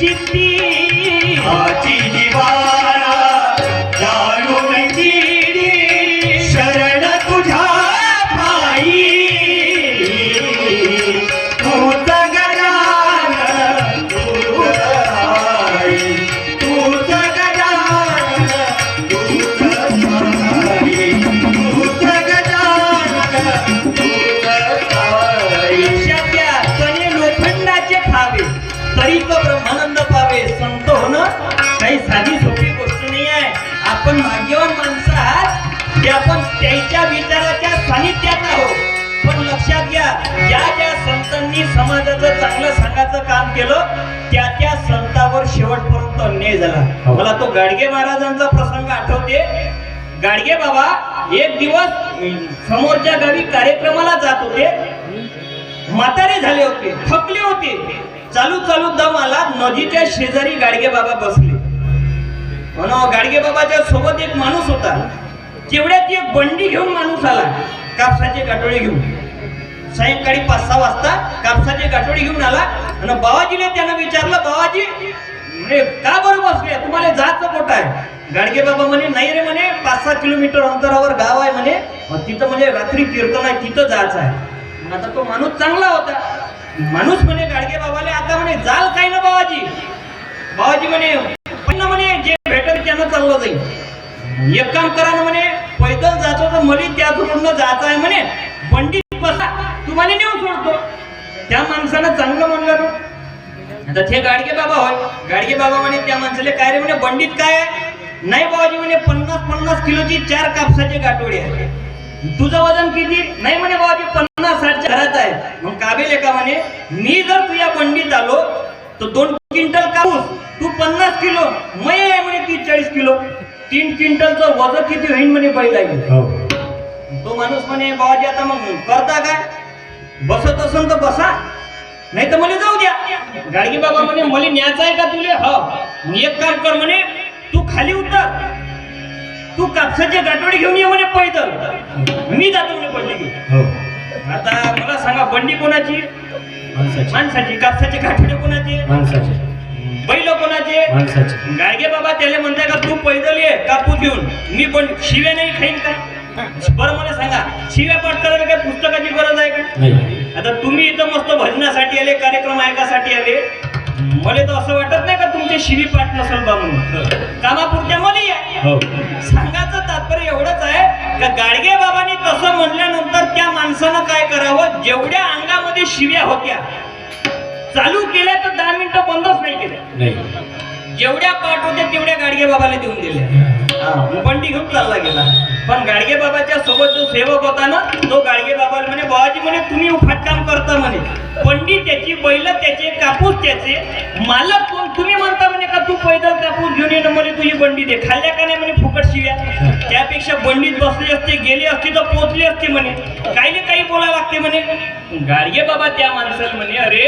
चित्ती ब्रह्मानंद पावे संत होणं काही साधी सोपी गोष्ट नाही आहे. आपण भाग्यवान माणसं आहात की आपण त्याच्या विचाराच्या सानिध्यात आहोत. पण लक्षात घ्या ज्या ज्या संतांनी समाजाचं चांगलं सांगायचं काम केलं त्या त्या संतावर शेवटपर्यंत अन्याय झाला. मला तो गाडगे महाराजांचा प्रसंग आठवते. गाडगे बाबा एक दिवस समोरच्या गावी कार्यक्रमाला जात होते. म्हातारे झाले होते थकले होते. चालू चालू दम आला नदीच्या शेजारी गाडगे बाबा बसले. म्हणून गाडगे बाबाच्या सोबत एक माणूस होता. तेवढ्यात एक बंडी घेऊन माणूस आला कापसाचे गाठोडे घेऊन. सायंकाळी पाच सहा वाजता कापसाचे गाठोडे घेऊन आला. आणि बाबाजीने त्यानं विचारलं बाबाजी म्हणे का बरं बसले? तुम्हाला जायचं कोट आहे? गाडगे बाबा म्हणे नाही रे म्हणे पाच सहा किलोमीटर अंतरावर गाव आहे म्हणे. मग तिथं म्हणजे रात्री कीर्तन आहे तिथं जायचं आहे. आता तो माणूस चांगला होता. माणूस म्हणे गाडगे बाबाले आता म्हणे जाल काय ना बाबाजी? बाबाजी म्हणे पण म्हणे जे भेटल त्यानं चाललं जाईल. एक काम करा ना म्हणे पैदल जातो तर मला त्याच रोडनं जायचं आहे म्हणे. बंडीत बसा तुम्हाला नेऊन सोडतो. त्या माणसानं चांगलं म्हणलं ना. आता ते गाडगे बाबा होय. गाडगे बाबा म्हणे त्या माणसाला काय रे म्हणे बंडीत काय आहे? नाही बाबाजी म्हणे पन्नास पन्नास किलोची चार कापसाचे गाठोडे आहे तुझं वजन किती? नाही म्हणे बाबाजी पन्नास साठच्या घरात आहे. मग काबेले का म्हणे? मी जर तुझ्या बंडीत आलो तर दोन क्विंटल कापूस तू पन्नास किलो मै आहे म्हणे तीस चाळीस किलो. तीन क्विंटलचं वजन किती होईल म्हणे पहिला हो. तो माणूस म्हणे बाबाजी आता मग करता काय? बसत असन तर बसा. नाही तर मला जाऊ द्या. गाडगे बाबा म्हणे मला न्यायचं आहे का तुले? हो. एक काम कर म्हणे तू खाली उतर. तू कापसाचे गाठोडे घेऊन ये म्हणे पैदल. मी जातो म्हणे बंडी घेऊन. हो. आता मला सांगा बंडी कोणाची? माणसाची. कापसाचे गाठोडे कोणाचे? माणसाची. बैल कोणाचे? माणसाची. गाडगे बाबा त्याला म्हणताय का तू पैदल ये कापूस घेऊन. मी पण शिव्या नाही खाईन काय बरं मला सांगा शिव्या पाठ करायला काय पुस्तकाची गरज आहे का? नाही. आता तुम्ही इथं मस्त भजनासाठी आले कार्यक्रम ऐकासाठी आले. मला तर असं वाटत नाही का तुमचे शिवी पाठ नसेल बा म्हणून. कामापुरत्या मला या. हो सांगायचं तात्पर्य एवढंच आहे का गाडगे बाबांनी तसं म्हणल्यानंतर त्या माणसानं काय करावं? जेवढ्या अंगामध्ये शिव्या होत्या. चालू केल्या तर दहा मिनिटं बंदच नाही केल्या. जेवढ्या पाठ होत्या तेवढ्या गाडगे बाबाला देऊन दिल्या. हा, बंडी घेऊन चालला गेला. पण गाडगे बाबाच्या सोबत जो सेवक होता ना तो गाडगे बाबाला म्हणे बाबाजी म्हणे तुम्ही उफाट काम करता म्हणे. पंडित त्याची बैल त्याचे कापूस त्याचे मालक कोण? तुम्ही म्हणता तू पैदल कापूस घेऊन ये म्हणे तुझी बंडी दे. खाल्ल्या का नाही म्हणे फुकट शिव्या? त्यापेक्षा बंडीत बसली असते गेली असती तर पोचली असते म्हणे. काही काही बोलावं लागते म्हणे. गाडगे बाबा त्या माणसाला म्हणे अरे